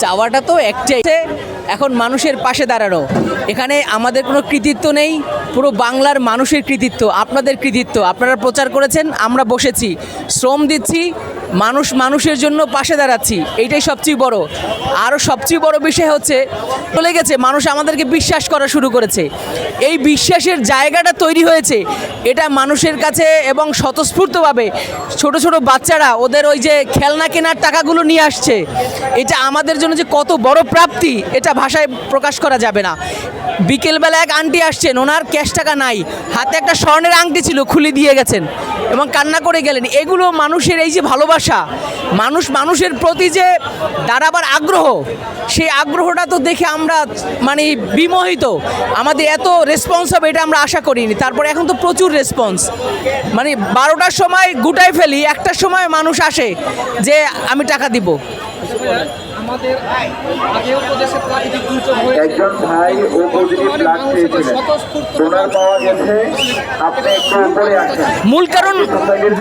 চাওয়াটা তো একটাই। এখন মানুষের পাশে দাঁড়ানো। এখানে আমাদের কোনো কৃতিত্ব নেই, পুরো বাংলার মানুষের কৃতিত্ব, আপনাদের কৃতিত্ব। আপনারা প্রচার করেছেন, আমরা বসেছি। শ্রম দিচ্ছি, মানুষ মানুষের জন্য পাশে দাঁড়াচ্ছি, এইটাই সবচেয়ে বড়। আরও সবচেয়ে বড় বিষয় হচ্ছে, চলে গেছে, মানুষ আমাদেরকে বিশ্বাস করা শুরু করেছে। এই বিশ্বাসের জায়গাটা তৈরি হয়েছে, এটা মানুষের কাছে এবং স্বতঃস্ফূর্তভাবে ছোট ছোট বাচ্চারা ওদের ওই যে খেলনা কেনার টাকাগুলো নিয়ে আসছে। এটা আমাদের জন্য যে কত বড় প্রাপ্তি, এটা ভাষায় প্রকাশ করা যাবে না। বিকেলবেলা এক আন্টি আসছেন, ওনার ক্যাশ টাকা নাই। হাতে একটা স্বর্ণের আংটি ছিল, খুলে দিয়ে গেছেন এবং কান্না করে গেলেন। এগুলো মানুষের এই যে ভালোবাসা, মানুষ, মানুষের প্রতি যে দাঁড়াবার আগ্রহ, সেই আগ্রহটা তো দেখে আমরা মানে বিমোহিত। আমাদের এত রেসপন্স হবে এটা আমরা আশা করিনি। তারপরে এখন তো প্রচুর রেসপন্স মানে বারোটার সময় গুটাই ফেলি, একটার সময় মানুষ আসে যে আমি টাকা দিব। আমাদের আগেও তো প্রাকৃতিক দুর্যোগ হয়েছে। একজন ভাই ও পজিটিভ ব্লাড চেয়েছিলেন ডোনার পাওয়া গেছে। আপনি একটু উপরে আসেন। মূল কারণ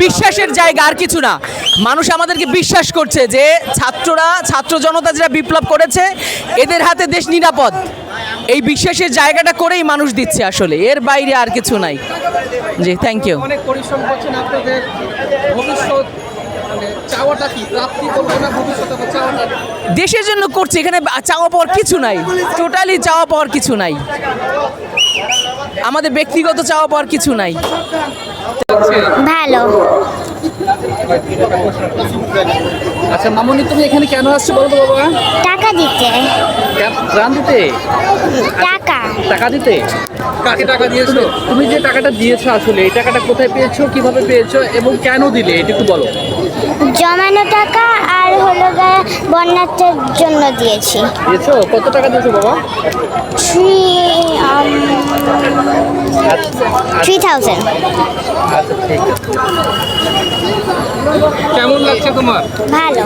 বিশ্বাসের জায়গা আর কিছু না। মানুষ আমাদেরকে বিশ্বাস করছে যে ছাত্ররা ছাত্র জনতা যারা বিপ্লব করেছে এদের হাতে দেশ নিরাপদ। এই বিশ্বাসের জায়গাটা করেই মানুষ দিচ্ছে আসলে। এর বাইরে আর কিছু নাই। জি থ্যাংক ইউ অনেক পরিশ্রম করছেন আপনাদের ভবিষ্যৎ চাওয়াটা কি? প্রাপ্তি করব না চাওয়াটা? দেশের জন্য করছে এখানে চাওয়া পাওয়ার কিছু নাই। টোটালি চাওয়া পাওয়ার কিছু নাই। আমাদের ব্যক্তিগত চাওয়া পাওয়ার কিছু নাই। ভালো। আচ্ছা মামনি তুমি এখানে কেন আসছো বলো তো বাবা? টাকা দিতে। গ্রাম দিতে? টাকা। টাকা দিতে? কাকে টাকা দিয়েছ? তুমি যে টাকাটা দিয়েছ আসলে এই টাকাটা কোথায় পেয়েছ কীভাবে পেয়েছ এবং কেন দিলে এটুকু বলো। জমানো টাকা আর হলো গায়ে বন্যার্থের জন্য দিয়েছি। দিয়েছ? কত টাকা দিয়েছ বাবা? থ্রি থ্রি থাউজেন্ড কেমন লাগছে তোমার? ভালো।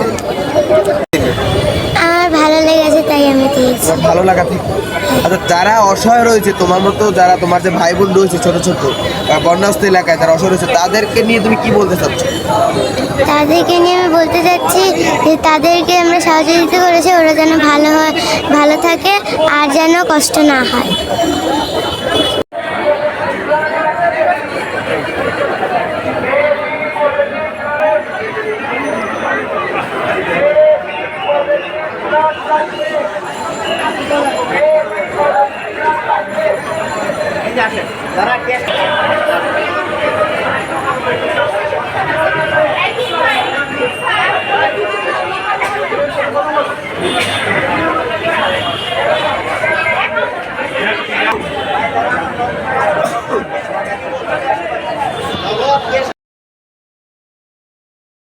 ভালো তাই আমি দিয়েছি। ভালো লাগা থেকে আচ্ছা যারা অসহায় রয়েছে তোমার মতো যারা তোমার যে ভাই বোন রয়েছে ছোট ছোট বন্যাস্ত এলাকায় যারা অসহায় রয়েছে তাদেরকে নিয়ে তুমি কি বলতে চাচ্ছ? তাদেরকে নিয়ে আমি বলতে চাচ্ছি যে তাদেরকে আমরা সহযোগিতা করেছি ওরা যেন ভালো হয় ভালো থাকে আর যেন কষ্ট না হয়।